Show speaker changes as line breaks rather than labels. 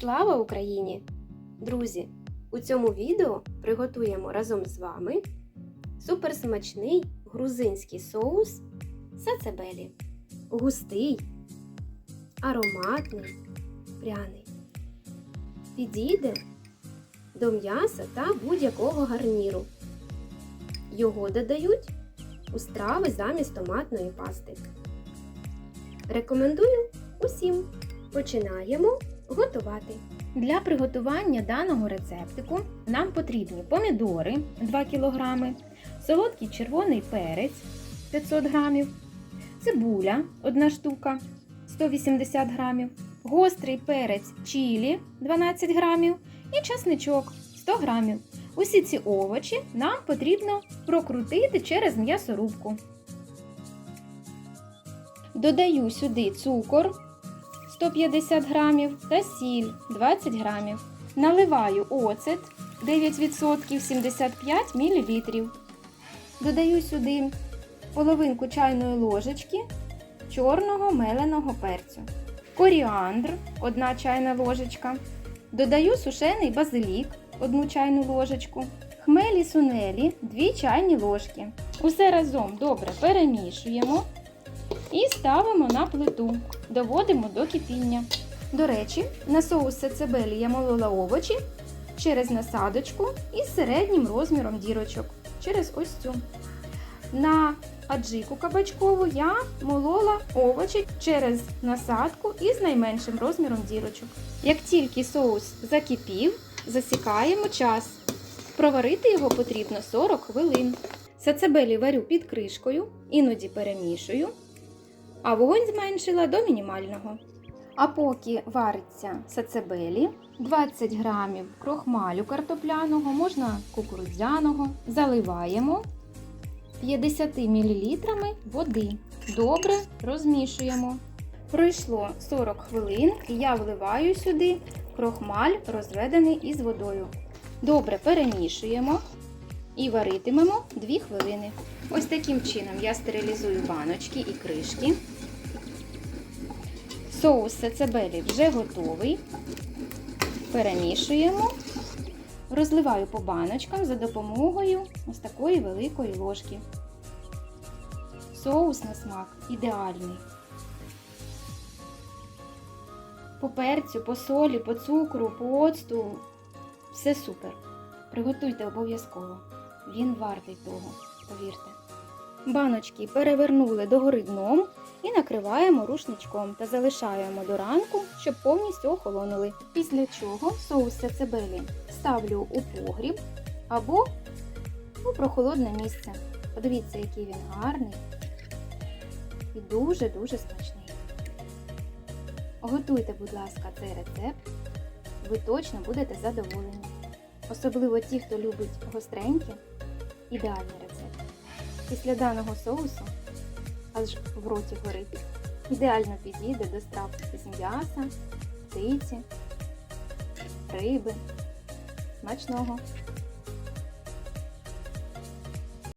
Слава Україні! Друзі! У цьому відео приготуємо разом з вами суперсмачний грузинський соус сацебелі. Густий, ароматний, пряний. Підійде до м'яса та будь-якого гарніру. Його додають у страви замість томатної пасти. Рекомендую усім. Починаємо готувати. Для приготування даного рецептику нам потрібні помідори 2 кг, солодкий червоний перець 500 г, цибуля 1 штука 180 г, гострий перець чілі 12 г і часничок 100 г. Усі ці овочі нам потрібно прокрутити через м'ясорубку. Додаю сюди цукор 150 грамів та сіль 20 грамів. Наливаю оцет 9% 75 мл. Додаю сюди половинку чайної ложечки чорного меленого перцю. Коріандр 1 чайна ложечка. Додаю сушений базилік 1 чайну ложечку. Хмелі сунелі 2 чайні ложки. Усе разом добре перемішуємо і ставимо на плиту. Доводимо до кипіння. До речі, на соус сацебелі я молола овочі через насадочку із середнім розміром дірочок. Через ось цю. На аджику кабачкову я молола овочі через насадку із найменшим розміром дірочок. Як тільки соус закипів, засікаємо час. Проварити його потрібно 40 хвилин. Сацебелі варю під кришкою, іноді перемішую а вогонь зменшила до мінімального. А поки вариться сацебелі, 20 грамів крохмалю картопляного, можна кукурудзяного, заливаємо 50 мл води. Добре розмішуємо. Пройшло 40 хвилин і я вливаю сюди крохмаль, розведений із водою. Добре перемішуємо і варитимемо 2 хвилини. Ось таким чином я стерилізую баночки і кришки. Соус сацебелі вже готовий. Перемішуємо. Розливаю по баночкам за допомогою ось такої великої ложки. Соус на смак ідеальний. По перцю, по солі, по цукру, по оцту. Все супер. Приготуйте обов'язково. Він вартий того, повірте. Баночки перевернули догори дном і накриваємо рушничком та залишаємо до ранку, щоб повністю охолонули. Після чого соус сацебелі ставлю у погріб або у прохолодне місце. Подивіться, який він гарний і дуже-дуже смачний. Готуйте, будь ласка, цей рецепт, ви точно будете задоволені. Особливо ті, хто любить гостренькі, ідеальний рецепт. Після даного соусу аж в роті горить. Ідеально підійде до страв з м'яса, птиці, риби. Смачного!